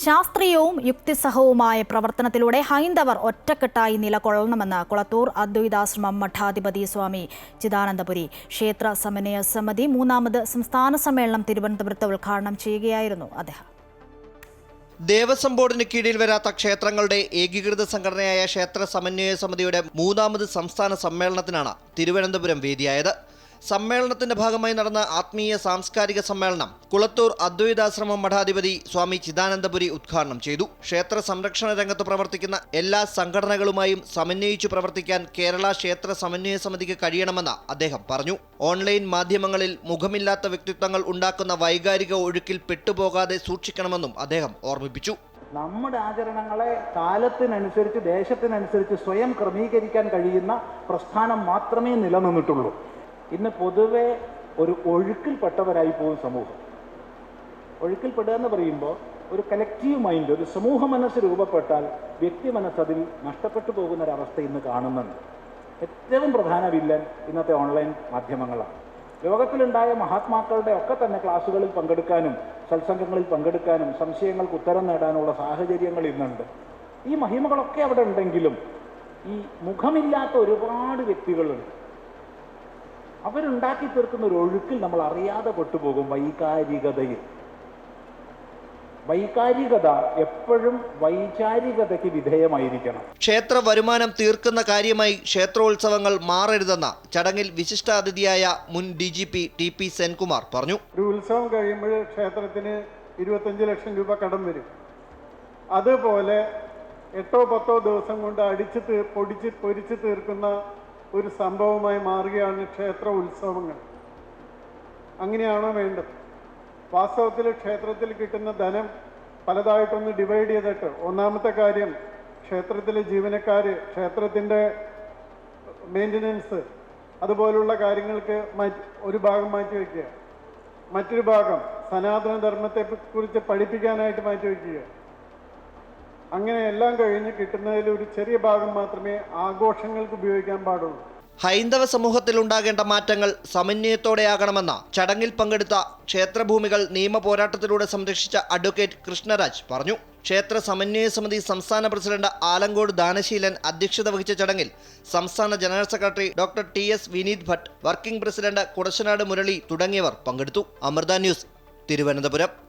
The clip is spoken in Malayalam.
ശാസ്ത്രീയവും യുക്തിസഹവുമായ പ്രവർത്തനത്തിലൂടെ ഹൈന്ദവർ ഒറ്റക്കെട്ടായി നിലകൊള്ളണമെന്ന് കുളത്തൂർ അദ്വൈതാശ്രമം മഠാധിപതി സ്വാമി ചിദാനന്ദപുരി ക്ഷേത്ര സമന്വയ സമിതി മൂന്നാമത് സംസ്ഥാന സമ്മേളനം തിരുവനന്തപുരത്ത് ഉദ്ഘാടനം ചെയ്യുകയായിരുന്നു അദ്ദേഹം. ദേവസ്വം ബോർഡിന് കീഴിൽ വരാത്ത ക്ഷേത്രങ്ങളുടെ ഏകീകൃത സംഘടനയായ ക്ഷേത്ര സമന്വയ സമിതിയുടെ മൂന്നാമത് സംസ്ഥാന സമ്മേളനത്തിനാണ് തിരുവനന്തപുരം വേദിയായത്. സമ്മേളനത്തിന്റെ ഭാഗമായി നടന്ന ആത്മീയ സാംസ്കാരിക സമ്മേളനം കുളത്തൂർ അദ്വൈതാശ്രമം മഠാധിപതി സ്വാമി ചിദാനന്ദപുരി ഉദ്ഘാടനം ചെയ്തു. ക്ഷേത്ര സംരക്ഷണ രംഗത്ത് പ്രവർത്തിക്കുന്ന എല്ലാ സംഘടനകളുമായും സമന്വയിച്ചു പ്രവർത്തിക്കാൻ കേരള ക്ഷേത്ര സമന്വയ സമിതിക്ക് കഴിയണമെന്ന് അദ്ദേഹം പറഞ്ഞു. ഓൺലൈൻ മാധ്യമങ്ങളിൽ മുഖമില്ലാത്ത വ്യക്തിത്വങ്ങൾ ഉണ്ടാക്കുന്ന വൈകാരിക ഒഴുക്കിൽ പെട്ടുപോകാതെ സൂക്ഷിക്കണമെന്നും അദ്ദേഹം ഓർമ്മിപ്പിച്ചു. നമ്മുടെ ആചരണങ്ങളെ കാലത്തിനനുസരിച്ച് ദേശത്തിനനുസരിച്ച് സ്വയം ക്രമീകരിക്കാൻ കഴിയുന്ന പ്രസ്ഥാനം മാത്രമേ നിലനിന്നിട്ടുള്ളൂ. ഇന്ന് പൊതുവെ ഒരു ഒഴുക്കിൽപ്പെട്ടവരായി പോകും സമൂഹം. ഒഴുക്കിൽപ്പെടുക എന്ന് പറയുമ്പോൾ ഒരു കലക്റ്റീവ് മൈൻഡ് ഒരു സമൂഹ മനസ്സ് രൂപപ്പെട്ടാൽ വ്യക്തി മനസ്സ് അതിൽ നഷ്ടപ്പെട്ടു പോകുന്ന ഒരവസ്ഥ ഇന്ന് കാണുന്നുണ്ട്. ഏറ്റവും പ്രധാന വില്ലൻ ഇന്നത്തെ ഓൺലൈൻ മാധ്യമങ്ങളാണ്. ലോകത്തിലുണ്ടായ മഹാത്മാക്കളുടെ ഒക്കെ തന്നെ ക്ലാസ്സുകളിൽ പങ്കെടുക്കാനും സത്സംഗങ്ങളിൽ പങ്കെടുക്കാനും സംശയങ്ങൾക്ക് ഉത്തരം നേടാനുള്ള സാഹചര്യങ്ങൾ ഇന്നുണ്ട്. ഈ മഹിമകളൊക്കെ അവിടെ ഉണ്ടെങ്കിലും ഈ മുഖമില്ലാത്ത ഒരുപാട് വ്യക്തികളുണ്ട്. അവരുണ്ടാക്കി തീർക്കുന്ന ഒരു ഒഴുക്കിൽ നമ്മൾ അറിയാതെ പെട്ടുപോകും വൈകാരികതയിൽ. വൈകാരികത എപ്പോഴും വൈചാരികതയ്ക്ക് വിധേയമായിരിക്കണം. ക്ഷേത്ര വരുമാനം തീർക്കുന്ന കാര്യമായി ക്ഷേത്രോത്സവങ്ങൾ മാറരുതെന്ന ചടങ്ങിൽ വിശിഷ്ടാതിഥിയായ മുൻ D G P T P Senkumar പറഞ്ഞു. ഒരു ഉത്സവം കഴിയുമ്പോൾ ക്ഷേത്രത്തിന് ഇരുപത്തഞ്ച് ലക്ഷം രൂപ കടം വരും. അതുപോലെ എട്ടോ പത്തോ ദിവസം കൊണ്ട് അടിച്ച് പൊടിച്ച് പൊരിച്ച് തീർക്കുന്ന ഒരു സംഭവമായി മാറുകയാണ് ക്ഷേത്ര ഉത്സവങ്ങൾ. അങ്ങനെയാണോ വേണ്ടത്? വാസ്തവത്തിൽ ക്ഷേത്രത്തിൽ കിട്ടുന്ന ധനം പലതായിട്ടൊന്ന് ഡിവൈഡ് ചെയ്തിട്ട് ഒന്നാമത്തെ കാര്യം ക്ഷേത്രത്തിലെ ജീവനക്കാർ ക്ഷേത്രത്തിന്റെ മെയിന്റനൻസ് അതുപോലുള്ള കാര്യങ്ങൾക്ക് ഒരു ഭാഗം മാറ്റി വയ്ക്കുക. മറ്റൊരു ഭാഗം സനാതന ധർമ്മത്തെ കുറിച്ച് പഠിപ്പിക്കാനായിട്ട് മാറ്റി വയ്ക്കുക. അങ്ങനെ എല്ലാം കഴിഞ്ഞ് കിട്ടുന്നതിൽ ഒരു ചെറിയ ഭാഗം മാത്രമേ ആഘോഷങ്ങൾക്ക് ഉപയോഗിക്കാൻ പാടുള്ളൂ. ഹൈന്ദവ സമൂഹത്തിൽ ഉണ്ടാകേണ്ട മാറ്റങ്ങൾ സമന്വയത്തോടെയാകണമെന്ന ചടങ്ങിൽ പങ്കെടുത്ത ക്ഷേത്രഭൂമികൾ നിയമ പോരാട്ടത്തിലൂടെ സംരക്ഷിച്ച അഡ്വക്കേറ്റ് കൃഷ്ണരാജ് പറഞ്ഞു. ക്ഷേത്ര സമന്വയ സമിതി സംസ്ഥാന പ്രസിഡന്റ് ആലങ്കോട് ദാനശീലൻ അധ്യക്ഷത വഹിച്ച ചടങ്ങിൽ സംസ്ഥാന general secretary doctor T S Vineeth Bhat working president Kudassanad Murali തുടങ്ങിയവർ പങ്കെടുത്തു. അമൃത ന്യൂസ് തിരുവനന്തപുരം.